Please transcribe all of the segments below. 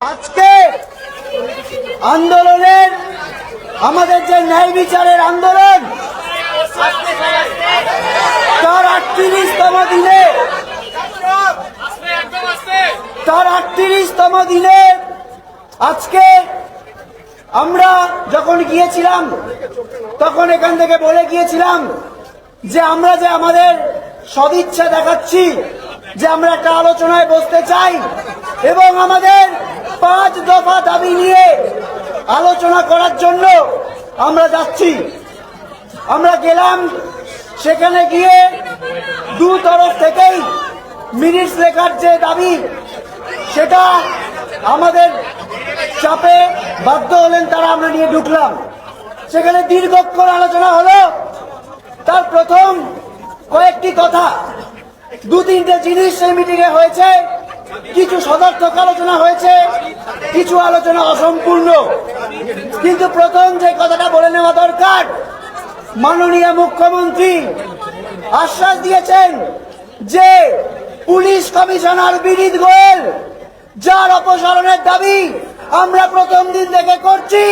আজকে আন্দোলনের, আমাদের যে ন্যায় বিচারের আন্দোলন, তার আটত্রিশতম দিনে, তার আটত্রিশতম দিনে আজকে আমরা যখন গিয়েছিলাম, তখন এখান থেকে বলে গিয়েছিলাম যে আমরা যে আমাদের সদিচ্ছা দেখাচ্ছি, যে আমরা একটা আলোচনায় বসতে চাই, এবং আমাদের পাঁচ দফা দাবি নিয়ে আলোচনা করার জন্য আমরা যাচ্ছি। আমরা গেলাম সেখানে গিয়ে দু তরফ থেকেই মিনিটস লেখার যে দাবি, সেটা আমাদের চাপে বাধ্য হলেন তারা, আমরা নিয়ে ঢুকলাম। সেখানে দীর্ঘক্ষণ আলোচনা হলো। তার প্রথম কয়েকটি কথা দু তিনটে জিনিস সেই মিটিংয়ে হয়েছে। কিছু সদর্থক আলোচনা হয়েছে, কিছু আলোচনা অসম্পূর্ণ। কিন্তু প্রথম যে কথাটা বলে নেওয়া দরকার, মাননীয় মুখ্যমন্ত্রী আশ্বাস দিয়েছেন যে পুলিশ কমিশনার বিনীত গোয়েল, যার অপসারণের দাবি আমরা প্রথম দিন থেকে করছি,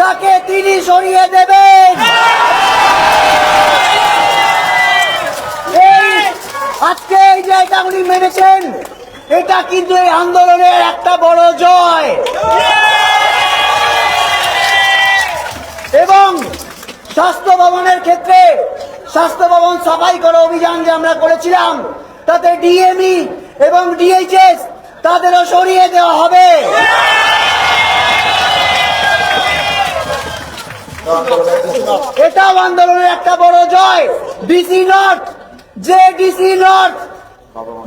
তাকে তিনি সরিয়ে দেবেন। আজকে এই এটা উনি মেনেছেন এটা কিন্তু এই আন্দোলনের একটা বড় জয়। এবং স্বাস্থ্য ভবনের ক্ষেত্রে স্বাস্থ্য ভবন সাফাই করা অভিযান যে আমরা করেছিলাম, তাতে ডিএমই এবং ডিএইচএস তাদেরও সরিয়ে দেওয়া হবে। এটাও আন্দোলনের একটা বড় জয়। ডিসি নর্থ যে ডিসি নর্থ।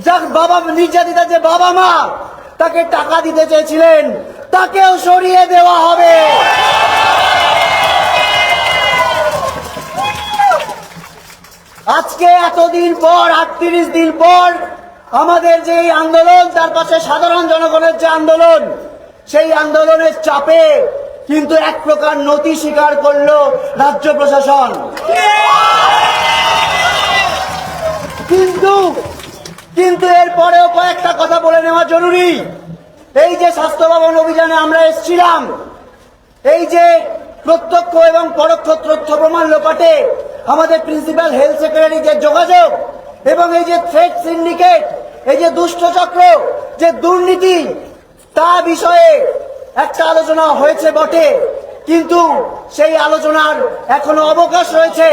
যার বাবা নির্যাতিতা যে বাবা মা, তাকে টাকা দিতে চেয়েছিলেন, তাকেও সরিয়ে দেওয়া হবে। আজকে এতদিন পর, আটত্রিশ দিন পর, আমাদের যে আন্দোলন, তার পাশে সাধারণ জনগণের যে আন্দোলন, সেই আন্দোলনের চাপে কিন্তু এক প্রকার নতি স্বীকার করল রাজ্য প্রশাসন। কিন্তু কিন্তু এরপরেও কয়েকটা কথা বলে নেওয়া জরুরি। এই যে স্বাস্থ্য ভবন অভিযানে আমরা এসেছিলাম, এই যে প্রত্যক্ষ এবং পরোক্ষ তথ্য প্রমাণ লোপাটে আমাদের প্রিন্সিপাল হেলথ সেক্রেটারি যে যোগাযোগ এবং এই যে থ্রেড সিন্ডিকেট এই যে দুষ্ট চক্র, যে দুর্নীতি, তা বিষয়ে একটা আলোচনা হয়েছে বটে। কিন্তু সেই আলোচনার এখনও অবকাশ রয়েছে।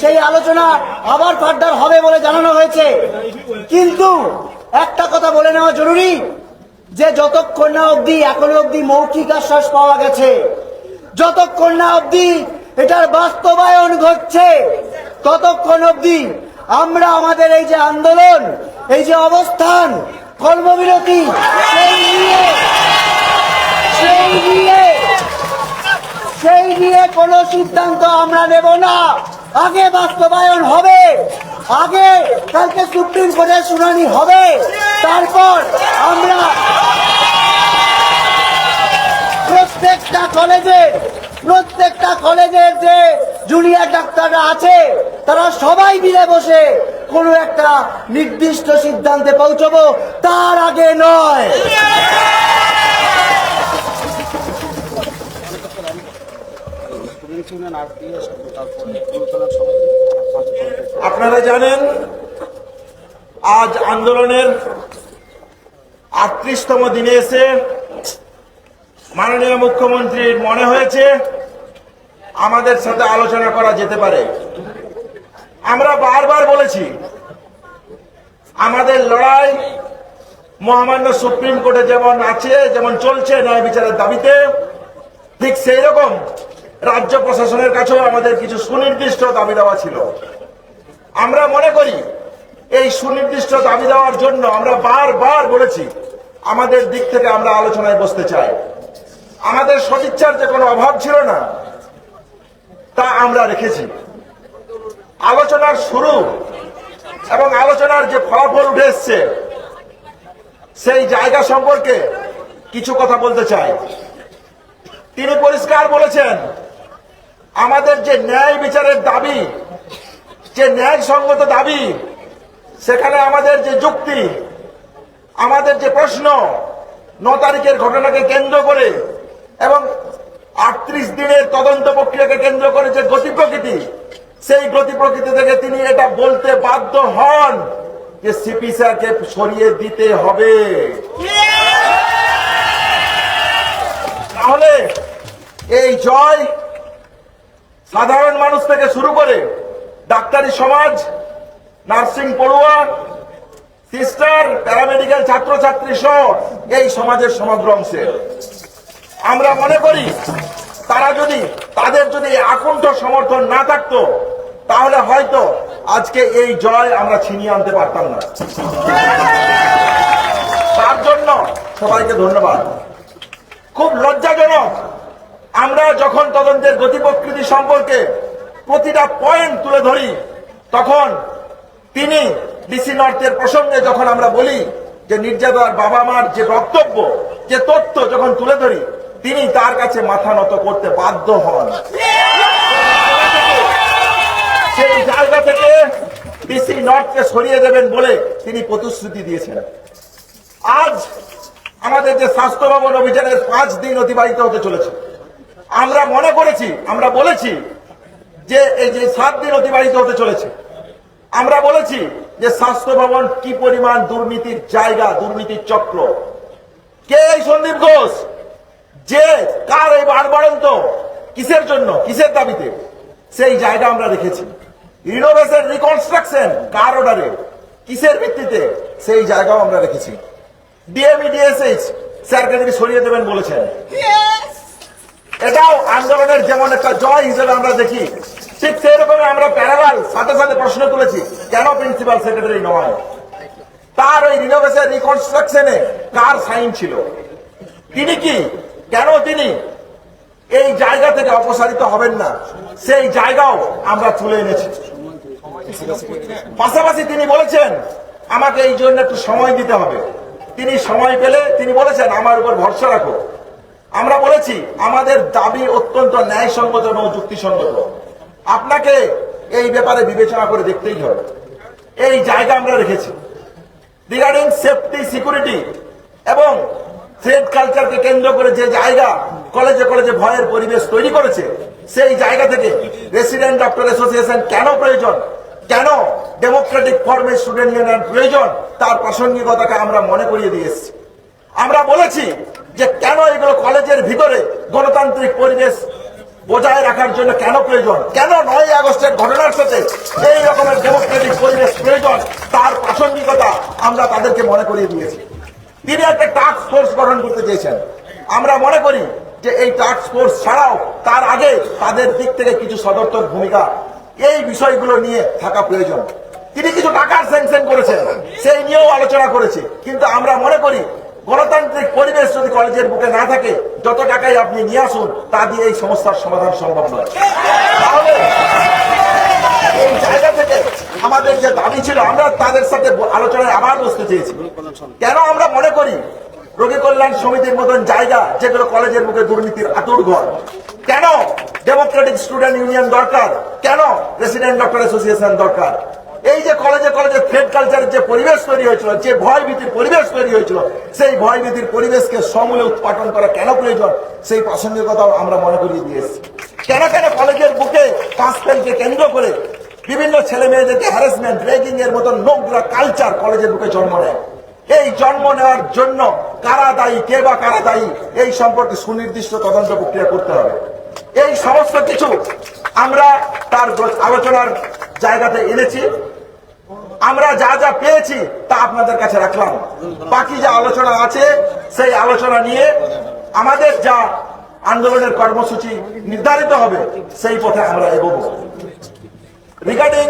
সেই আলোচনা আবার ফার্দার হবে বলে জানানো হয়েছে। কিন্তু একটা কথা বলে নেওয়া জরুরি, যে যতক্ষণ না অবধি, এখনও অবধি মৌখিক আশ্বাস পাওয়া গেছে। যতক্ষণ না অবধি এটার বাস্তবায়ন ঘটছে, ততক্ষণ অবধি আমরা আমাদের এই যে আন্দোলন, এই যে অবস্থান, কর্মবিরতি, সেই নিয়ে কোনো সিদ্ধান্ত আমরা নেব না। আগে বাস্তবায়ন হবে। আগে কালকে সুপ্রিম কোর্টের শুনানি হবে। তারপর আমরা প্রত্যেকটা কলেজে, প্রত্যেকটা কলেজের যে জুনিয়র ডাক্তাররা আছে, তারা সবাই মিলে বসে কোনো একটা নির্দিষ্ট সিদ্ধান্তে পৌঁছবো। তার আগে নয়। আপনারা জানেন, আজ আন্দোলনের আটত্রিশতম দিনে এসে মাননীয় মুখ্যমন্ত্রীর মনে হয়েছে, আমাদের সাথে আলোচনা করা যেতে পারে। আমরা বারবার বলেছি, আমাদের লড়াই মহামান্য সুপ্রিম কোর্টে যেমন আছে, যেমন চলছে ন্যায় বিচারের দাবিতে, ঠিক সেই রকম রাজ্য প্রশাসনের কাছেও আমাদের কিছু সুনির্দিষ্ট দাবি দেওয়া ছিল। আমরা মনে করি, এই সুনির্দিষ্ট দাবি দেওয়ার জন্য আমরা বারবার বলেছি, আমাদের দিক থেকে আমরা আলোচনায় বসতে চাই। আমাদের সদিচ্ছার যে কোনো অভাব ছিল না, তা আমরা রেখেছি। আলোচনার শুরু এবং আলোচনার যে ফলাফল উঠে এসছে, সেই জায়গা সম্পর্কে কিছু কথা বলতে চাই। তিনি পরিষ্কার বলেছেন আমাদের যে ন্যায় বিচারের দাবি, যে ন্যায়সঙ্গত দাবি, সেখানে আমাদের যে যুক্তি, আমাদের যে প্রশ্ন, ন তারিখের ঘটনাকে কেন্দ্র করে এবং আটত্রিশ দিনের তদন্ত প্রক্রিয়াকে কেন্দ্র করে যে গতি প্রকৃতি, সেই গতি প্রকৃতি থেকে তিনি এটা বলতে বাধ্য হন যে সিপি স্যারকে সরিয়ে দিতে হবে। তাহলে এই জয় সাধারণ মানুষ থেকে শুরু করে ডাক্তারি সমাজ, নার্সিং পড়ুয়া, সিস্টার, প্যারামেডিক্যাল ছাত্রছাত্রী সহ এই সমাজের সমগ্র অংশের আমরা মনে করি তারা যদি, তাদের যদি আকণ্ঠ সমর্থন না থাকতো, তাহলে হয়তো আজকে এই জয় আমরা ছিনিয়ে আনতে পারতাম না। তার জন্য সবাইকে ধন্যবাদ। খুব লজ্জাজনক আমরা যখন তদন্তের গতি প্রকৃতি সম্পর্কে প্রতিটা পয়েন্ট তুলে ধরি, তখন তিনি ডিসি নর্থের প্রসঙ্গে যখন আমরা বলি যে নির্যাতনার বাবা মার যে বক্তব্য, যে তথ্য যখন তুলে ধরি, তিনি তার কাছে মাথা নত করতে বাধ্য হন। সেই জায়গা থেকে ডিসি নর্থকে সরিয়ে দেবেন বলে তিনি প্রতিশ্রুতি দিয়েছেন। আজ আমাদের যে স্বাস্থ্য ভবন অভিযানের পাঁচ দিন অতিবাহিত হতে চলেছে। আমরা মনে করেছি, আমরা বলেছি যে এই যে সাত দিন অতিবাহিত হতে চলেছে। আমরা বলেছি যে স্বাস্থ্য ভবন কি পরিমাণ দুর্নীতির জায়গা, দুর্নীতির চক্র। কে এই সন্দীপ ঘোষ? যে কার এই বাড়বাড়ন্ত কিসের জন্য? কিসের দাবিতে? সেই জায়গা আমরা রেখেছি। রিনোভেশন রিকনস্ট্রাকশন কার অর্ডারে কিসের ভিত্তিতে? সেই জায়গাও আমরা রেখেছি। ডিএমই ডিএসএইচ স্যারকে তিনি সরিয়ে দেবেন বলেছেন। এটাও আন্দোলনের যেমন একটা জয় হিসেবে আমরা দেখি, ঠিক সেই রকম আমরা প্যারালাল সাথে সাথে প্রশ্ন তুলেছি, কেন প্রিন্সিপাল সেক্রেটারি নয়? তার ওই রিনোভেশন রিকনস্ট্রাকশনে কার সাইন ছিল? তিনি কি? কেন তিনি এই জায়গা থেকে অপসারিত হবেন না? সেই জায়গাও আমরা তুলে এনেছি। পাশাপাশি তিনি বলেছেন, আমাকে এই জন্য একটু সময় দিতে হবে। তিনি সময় পেলে তিনি বলেছেন, আমার উপর ভরসা রাখো। আমরা বলেছি, আমাদের দাবি অত্যন্ত ন্যায়সঙ্গত এবং যুক্তিসঙ্গত। আপনাকে এই ব্যাপারে বিবেচনা করে দেখতেই হবে। এই জায়গা আমরা রেখেছি। রিগার্ডিং সেফটি সিকিউরিটি এবং থ্রেড কালচারকে কেন্দ্র করে যে জায়গা কলেজে কলেজে ভয়ের পরিবেশ তৈরি করেছে, সেই জায়গা থেকে রেসিডেন্ট ডক্টর অ্যাসোসিয়েশন কেন প্রয়োজন, কেন ডেমোক্রেটিক ফর্মে স্টুডেন্ট ইউনিয়ন প্রয়োজন, তার প্রাসঙ্গিকতাকে আমরা মনে করিয়ে দিয়ে এসেছি। আমরা বলেছি যে কেন এগুলো কলেজের ভিতরে গণতান্ত্রিক পরিবেশ বজায় রাখার জন্য কেন প্রয়োজন? কেন নয় আগস্টের ঘটনার সাথে এই রকমের ডেমোক্রেটিক পরিবেশ প্রয়োজন? তার প্রাসঙ্গিকতা আমরা তাদেরকে মনে করিয়ে দিয়েছি। তিনি একটা টাস্ক ফোর্স গঠন করতে চেয়েছেন। আমরা মনে করি যে এই টাস্ক ফোর্স ছাড়াও তার আগে তাদের দিক থেকে কিছু সদর্থক ভূমিকা এই বিষয়গুলো নিয়ে থাকা প্রয়োজন। তিনি কিছু টাকার স্যাংশন করেছেন। সেই নিয়েও আলোচনা করেছে। কিন্তু আমরা মনে করি গণতান্ত্রিক পরিবেশ যদি কলেজের বুকে না থাকে, যত টাকাই আপনি নিয়ে আসুন, তা দিয়ে এই সমস্যার সমাধান সম্ভব নয়। আমাদের যে দাবি ছিল, আমরা তাদের সাথে আলোচনায় আবার বসতে চেয়েছি। কেন আমরা মনে করি রোগী কল্যাণ সমিতির মতন জায়গা, যেগুলো কলেজের মুখে দুর্নীতির আতুর ঘর? কেন ডেমোক্রেটিক স্টুডেন্ট ইউনিয়ন দরকার? কেন রেসিডেন্ট ডক্টর অ্যাসোসিয়েশন দরকার? এই যে কলেজে কলেজে থ্রেড কালচারের যে পরিবেশ তৈরি হয়েছিল, যে ভয় ভীতির পরিবেশ তৈরি হয়েছিল, সেই ভয় ভীতির পরিবেশকে সমূলে উৎপাদন করা কেন প্রয়োজন? সেই প্রাসঙ্গিকতাও আমরা মনে করিয়ে দিয়ে এসেছি। কেন কেন কলেজের বুকে পাস ফেলকে কেন্দ্র করে বিভিন্ন ছেলে মেয়েদেরকে হ্যারাসমেন্ট রেগিং এর মতন নোংরা কালচার কলেজের বুকে জন্ম নেয়? এই জন্ম নেওয়ার জন্য কারা দায়ী, কে বা কারা দায়ী, এই সম্পর্কে সুনির্দিষ্ট তদন্ত প্রক্রিয়া করতে হবে। এই সমস্ত কিছু আমরা তার আলোচনার জায়গাতে এনেছি। আমরা যা যা পেয়েছি তা আপনাদের কাছে রাখলাম। বাকি যা আলোচনা আছে, সেই আলোচনা নিয়ে আমাদের যা আন্দোলনের কর্মসূচি নির্ধারিত হবে, সেই পথে আমরা এগোবো। রিগার্ডিং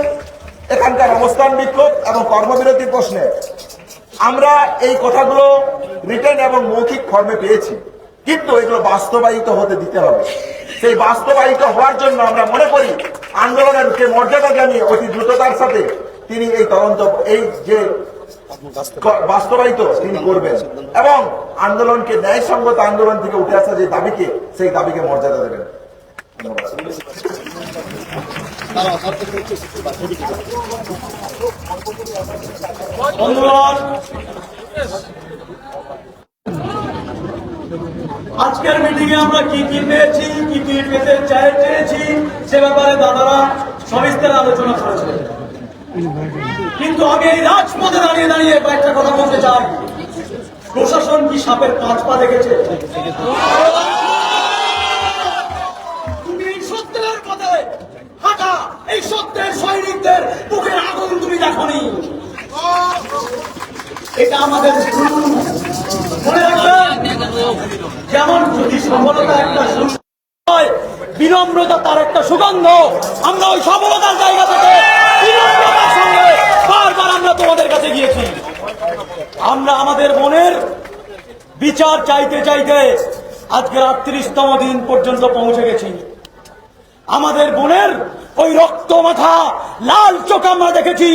এখানকার অবস্থান বিক্ষোভ এবং কর্মবিরতির প্রশ্নে, আমরা এই কথাগুলো রিটেন এবং মৌখিক ফর্মে পেয়েছি। কিন্তু এগুলো বাস্তবায়িত হতে দিতে হবে। সেই বাস্তবায়িত হওয়ার জন্য আমরা মনে করি, আন্দোলনের মর্যাদা জানিয়ে অতি দ্রুততার সাথে তিনি এই তদন্ত, এই যে বাস্তবায়িত তিনি করবেন। এবং আন্দোলনকে, ন্যায়সঙ্গত আন্দোলন থেকে উঠে আসা যে দাবিকে, সেই দাবিকে মর্যাদা দেবেন। আজকের মিটিং এ আমরা কি কি পেয়েছি, কি কি পেতে চাই, চেয়েছি, সে ব্যাপারে দাদারা সবিস্তারে আলোচনা করেছে কিন্তু আমি এই রাজপথে দাঁড়িয়ে দাঁড়িয়ে কয়েকটা কথা বলতে চাই। প্রশাসন কি সাপের পাঁচ পা দেখেছে? আগুন তুমি এটা আমাদের যদি সফলতা একটা বিনম্রতা তার একটা সুগন্ধ, আমরা ওই সফলতার জায়গা থেকে আমরা তোমাদের কাছে গিয়েছি। আমরা আমাদের মনের বিচার চাইতে চাইতে আজকের আটত্রিশতম দিন পর্যন্ত পৌঁছে গেছি। আমাদের বোনের ওই রক্ত মাথা, লাল চোখ আমরা দেখেছি।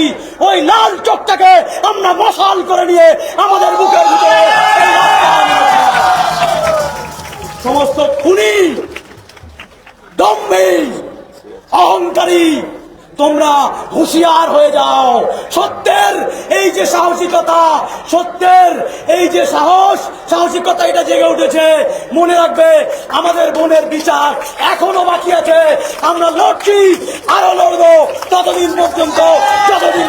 ওই লাল চোখটাকে আমরা মশাল করে নিয়ে আমাদের বুকের ভিতরে। সমস্ত খুনি, দম্ভী, অহংকারী তোমরা হুঁশিয়ার হয়ে যাও। সত্যের এই যে সাহসিকতা, সত্যের এই যে সাহস, সাহসিকতা এটা জেগে উঠেছে। মনে রাখবে, আমাদের বোনের বিচার এখনও বাকি আছে। আমরা লড়ছি, আরও লড়বো, ততদিন পর্যন্ত, যতদিন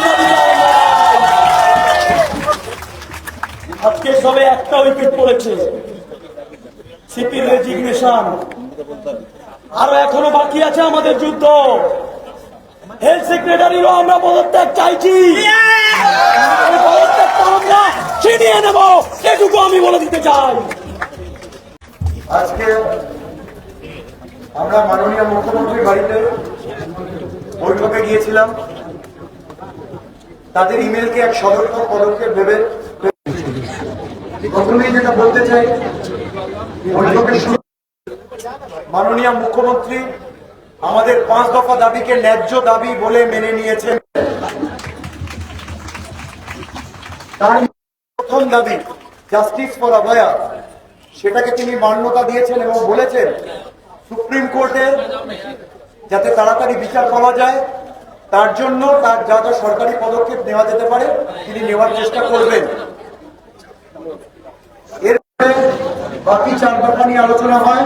আজকে সবে একটা উইকেট পড়েছে। সিপির রেজিগনেশন। আরও এখনও বাকি আছে আমাদের যুদ্ধ। হেলথ সেক্রেটারিরও আমরা পদত্যাগ চাইছি। পদত্যাগটা আমরা ছিনিয়ে নেব। এটুকু আমি বলে দিতে চাই। আজকে আমরা মাননীয় মুখ্যমন্ত্রীর বাড়িতে বৈঠকে গিয়েছিলাম। তাদের ইমেলকে এক সদর্থক পদক্ষেপ ভেবে প্রথমেই যেটা বলতে চাই, বৈঠকের মাননীয় মুখ্যমন্ত্রী আমাদের পাঁচ দফা দাবিকে ন্যায্য দাবি বলে মেনে নিয়েছেন। প্রথম দাবি জাস্টিস ফর অভয়া সেটাকে তিনি মান্যতা দিয়েছেন এবং বলেছেন, সুপ্রিম কোর্টে যাতে তাড়াতাড়ি বিচার পাওয়া যায়, তার জন্য তার যা যা সরকারি পদক্ষেপ নেওয়া যেতে পারে, তিনি নেওয়ার চেষ্টা করবেন। এরপরে বাকি চার দফা নিয়ে আলোচনা হয়।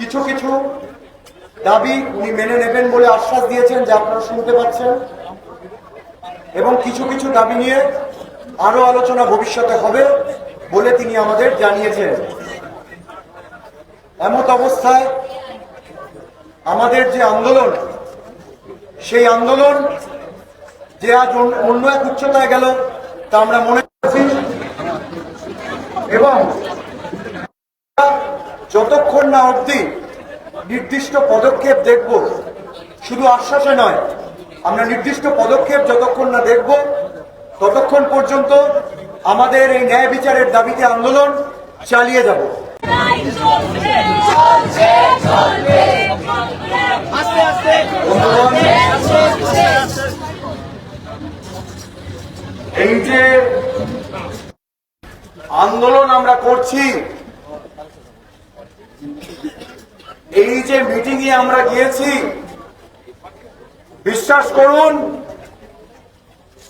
কিছু কিছু দাবি উনি মেনে নেবেন বলে আশ্বাস দিয়েছেন, যা আপনারা শুনতে পাচ্ছেন। এবং কিছু কিছু দাবি নিয়ে আরও আলোচনা ভবিষ্যতে হবে বলে তিনি আমাদের জানিয়েছেন। এমত অবস্থায় আমাদের যে আন্দোলন, সেই আন্দোলন যে আজ অন্য- এক উচ্চতায় গেল, তা আমরা মনে করছি। এবং যতক্ষণ না অবধি নির্দিষ্ট পদক্ষেপ দেখব, শুধু আশ্বাসে নয়, আমরা নির্দিষ্ট পদক্ষেপ যতক্ষণ না দেখব, ততক্ষণ পর্যন্ত আমাদের এই ন্যায় বিচারের দাবিতে আন্দোলন চালিয়ে যাব। এই যে আন্দোলন আমরা করছি এই যে মিটিং এ আমরা গিয়েছি, বিশ্বাস করুন,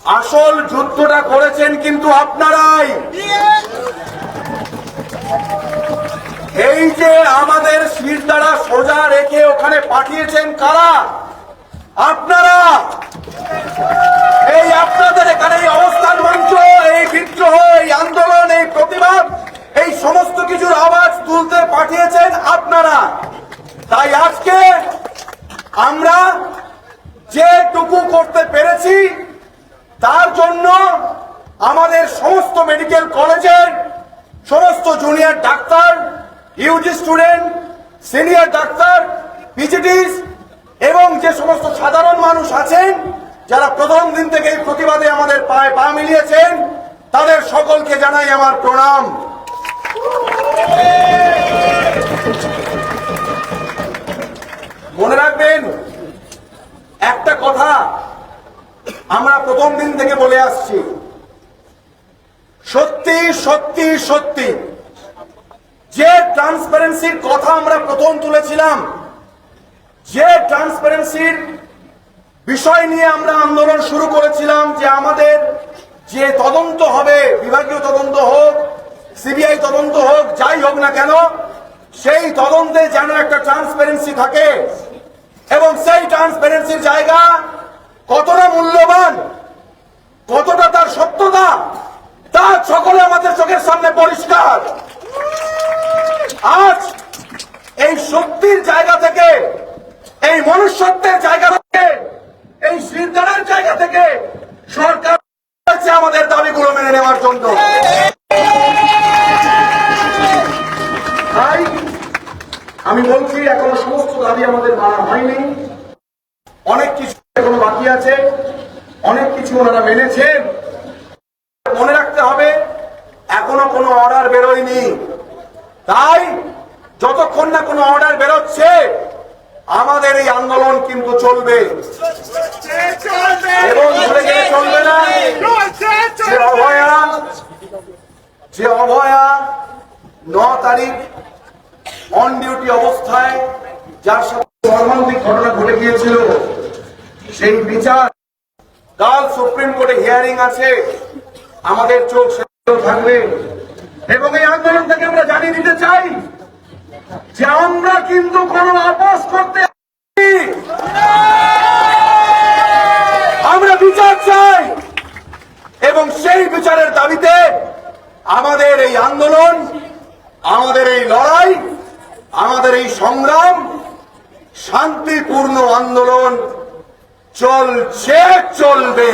আসল যুদ্ধটা করেছেন কিন্তু আপনারাই। এই যে আমাদের শির দ্বারা সোজা রেখে ওখানে পাঠিয়েছেন কারা? আপনারা! এই আপনাদের এখানে এই অবস্থান মঞ্চ, এই বিদ্রোহ, এই আন্দোলন, এই প্রতিবাদ এই সমস্ত কিছুর আওয়াজ তুলতে পাঠিয়েছেন আপনারা। তাই আজকে আমরা যেটুকু করতে পেরেছি, তার জন্য আমাদের সমস্ত মেডিকেল কলেজের সমস্ত junior doctor UG student senior doctor PGTs এবং যে সমস্ত সাধারণ মানুষ আছেন, যারা প্রথম দিন থেকে এই প্রতিবাদে আমাদের পায়ে পা মিলিয়েছেন, তাদের সকলকে জানাই আমার প্রণাম। মনে রাখবেন, একটা কথা আমরা প্রথম দিন থেকে বলে আসছি। সত্যি সত্যি সত্যি। যে ট্রান্সপারেন্সির কথা আমরা প্রথম তুলেছিলাম, যে ট্রান্সপারেন্সির বিষয় নিয়ে আমরা আন্দোলন শুরু করেছিলাম যে আমাদের যে তদন্ত হবে, বিভাগীয় তদন্ত হোক সিবিআই তদন্ত হোক, যাই হোক না কেন, সেই তদন্তে যেন একটা ট্রান্সপারেন্সি থাকে। এবং সেই ট্রান্সপারেন্সির জায়গা কতটা মূল্যবান, কতটা তার সত্যতা, তা সকলে আমাদের চোখের সামনে পরিষ্কার। আজ এই শক্তির জায়গা থেকে, এই মনুষ্যত্বের জায়গা থেকে, এই শৃঙ্খলার জায়গা থেকে সরকার আমাদের দাবিগুলো মেনে নেওয়ার জন্য। তাই আমি বলছি এখনও সমস্ত দাবি আমাদের মানা হয়নি। অনেক কিছু এখনও বাকি আছে অনেক কিছু ওনারা মেনেছেন। মনে রাখতে হবে এখনও কোনো অর্ডার বেরোয়নি। তাই যতক্ষণ না কোনো অর্ডার বেরোচ্ছে আমাদের এই আন্দোলন কিন্তু চলবে। এবং গেলে চলবে না। অভয়া যে অভয়া ন তারিখ অন ডিউটি অবস্থায়, যার সাথে মর্মান্তিক ঘটনা ঘটে গিয়েছিল, সেই বিচার কাল সুপ্রিম কোর্টে হিয়ারিং আছে। আমাদের চোখ থাকবে। এবং এই আন্দোলন থেকে আমরা জানিয়ে দিতে চাই যে আমরা কিন্তু কোনো আপোষ করতে আমরা বিচার চাই। এবং সেই বিচারের দাবিতে আমাদের এই আন্দোলন আমাদের এই লড়াই আমাদের এই সংগ্রাম শান্তিপূর্ণ আন্দোলন চলছে চলবে।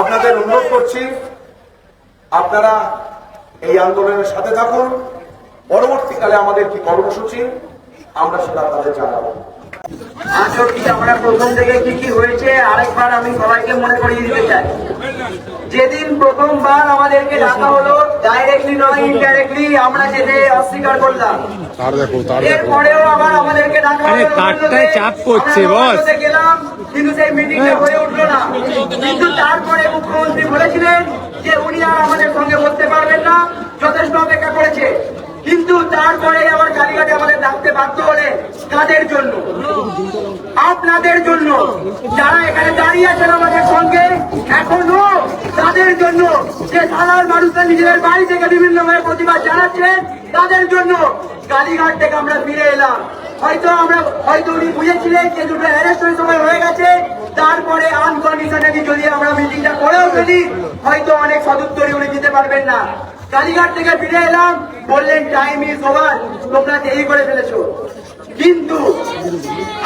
আপনাদের অনুরোধ করছি আপনারা এই আন্দোলনের সাথে থাকুন। পরবর্তীকালে আমাদের কি কর্মসূচি আমরা সেটা আপনাদের জানাব। আমরা প্রথম থেকে কি কি হয়েছে আরেকবার আমি সবাইকে মনে করিয়ে দিতে চাই। যেদিন প্রথমবার আমাদেরকে ডাকা হলো ডাইরেক্টলি নয় ইনডাইরেক্টলি আমরা যেতে অস্বীকার করলাম। তার দেখো তার দেখো। এরপরেও আবার আমাদেরকে ডাকা হলো কাঠটায় চাপ পড়ছে, বস। গেলাম কিন্তু সেই মিটিংটা হয়ে উঠল না। কিন্তু তারপরে মুখ্যমন্ত্রী বলেছিলেন যে উনি আর আমাদের সঙ্গে বসতে পারবেন না যথেষ্ট অপেক্ষা করেছে। কিন্তু তারপরে আবার কালীঘাটে আমাদের ডাকতে বাধ্য হলেন কাদের জন্য? আপনাদের জন্য। যারা এখানে দাঁড়িয়ে আছেন আমাদের সঙ্গে, এখনও তাদের জন্য যে সাধারণ মানুষরা নিজেদের বাড়ি থেকে বিভিন্ন ভাবে প্রতিবাদ জানাচ্ছেন তাদের জন্য কালীঘাট থেকে আমরা ফিরে এলাম। হয়তো আমরা, হয়তো উনি বুঝেছিলেন যে দুটো অ্যারেস্টের সময় হয়ে গেছে, তারপরে আনকন্ডিশনালি যদি আমরা মিটিংটা করেও ফেলি, হয়তো অনেক সদুত্তরই উনি দিতে পারবেন না। কালীঘাট থেকে ফিরে এলাম, বললেন টাইম ইজ ওভার তোমরা দেরি করে ফেলেছো। কিন্তু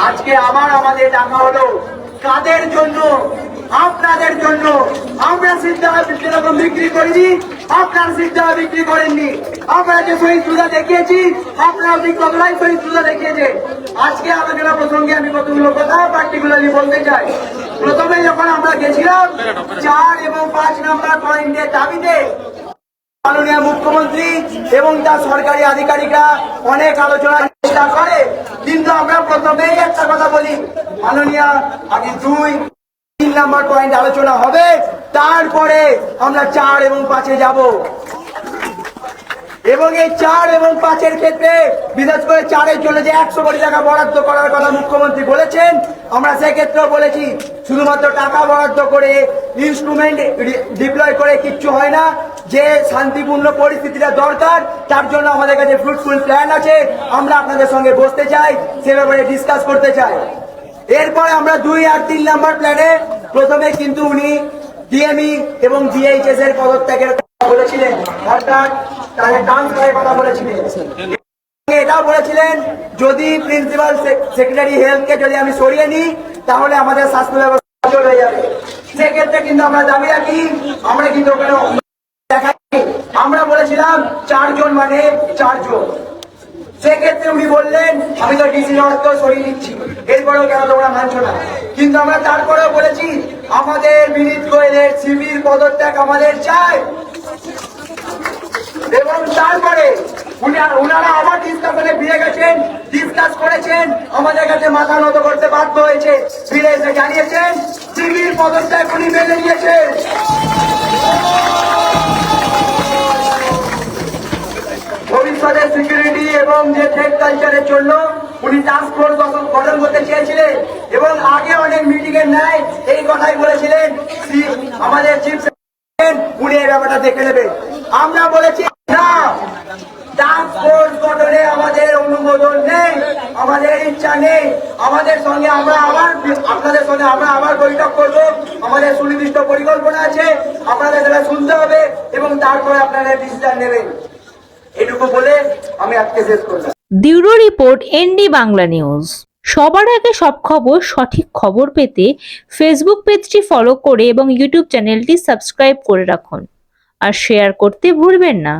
আজকে আবার আমাদের ডাকা হলো। কাদের জন্য? আপনাদের জন্য। আমরা সিদ্ধারা যেরকম বিক্রি করিনি, আপনার সিদ্ধারা বিক্রি করেননি। আমরা যে শহীদ সুদা দেখিয়েছি, আপনার ঠিক কতলাই শহীদ সুদা দেখিয়েছে। আজকে আলোচনা প্রসঙ্গে আমি কতগুলো কথা পার্টিকুলারলি বলতে চাই। প্রথমে যখন আমরা গেছিলাম, চার এবং পাঁচ নাম্বার পয়েন্টের দাবিতে মাননীয় মুখ্যমন্ত্রী এবং তার সরকারি আধিকারিকরা অনেক আলোচনা চেষ্টা করে কিন্তু আমরা প্রথমেই একটা কথা বলি। মাননীয়, আগে দুই, তিন নাম্বার পয়েন্ট আলোচনা হবে। তারপরে আমরা চার এবং পাঁচে যাব। এবং এই চার এবং পাঁচের ক্ষেত্রে, বিশেষ করে চারের জন্য যে একশো কোটি টাকা বরাদ্দ করার কথা মুখ্যমন্ত্রী বলেছেন। আমরা সেক্ষেত্রেও বলেছি, শুধুমাত্র টাকা বরাদ্দ করে ইনস্ট্রুমেন্ট ডিপ্লয় করে কিচ্ছু হয় না। যে শান্তিপূর্ণ পরিস্থিতিটা দরকার, তার জন্য আমাদের কাছে ফ্রুটফুল প্ল্যান আছে। আমরা আপনাদের সঙ্গে বসতে চাই, সে ব্যাপারে ডিসকাস করতে চাই। এরপরে আমরা দুই আর তিন নাম্বার প্ল্যানে প্রথমে কিন্তু উনি ডিএমই এবং জিএইচএস এর পদত্যাগের বলেছিলেন, অর্থাৎ তাদের ট্রান্সফারের কথা বলেছিলেন। এটাও বলেছিলেন, যদি প্রিন্সিপাল সেক্রেটারি হেলথকে যদি আমি সরিয়ে নিই, তাহলে আমাদের স্বাস্থ্য ব্যবস্থা হয়ে যাবে। সেক্ষেত্রে কিন্তু আমরা দাবি রাখি, আমরা কিন্তু ওখানে দেখাই আমরা বলেছিলাম, চারজন মানে চারজন। সেক্ষেত্রে উনি বললেন, আমি তো ডিসি অর্থ সরিয়ে নিচ্ছি। এরপরেও কেন তোমরা মানছো না? কিন্তু আমরা তারপরেও বলেছি, আমাদের বিনীত গোয়েলের সিভির পদত্যাগ আমাদের চাই। এবং তারপরে উনারা আবার ডিসকাশনে ফিরে গেছেন ডিসকাস করেছেন আমাদের কাছে মাথা নত করতে বাধ্য হয়েছে। ফিরে এসে জানিয়েছেন সিভির পদত্যাগ উনি মেনে নিয়েছেন ভবিষ্যতের সিকিউরিটি এবং যে থ্রেড কালচারের জন্য উনি টাস্ক ফোর্স গঠন করতে চেয়েছিলেন এবং আগে অনেক মিটিং এর ন্যায় এই কথাই বলেছিলেন আমাদের চিফ উনি এই ব্যাপারটা দেখে নেবে আমরা বলেছি না আমাদের অনুমোদন নেই, আমাদের ইচ্ছা নেই। আমাদের সঙ্গে আমরা আবার, আপনাদের সঙ্গে আমরা আবার বৈঠক আমাদের সুনির্দিষ্ট পরিকল্পনা আছে, আপনাদের সেটা শুনতে হবে এবং তারপরে আপনারা ডিসিশন নেবেন। Report, ND Bangla news. সবার আগে সব খবর, সঠিক খবর পেতে ফেসবুক পেজটি ফলো করে এবং ইউটিউব চ্যানেলটি সাবস্ক্রাইব করে রাখুন। আর শেয়ার করতে ভুলবেন না।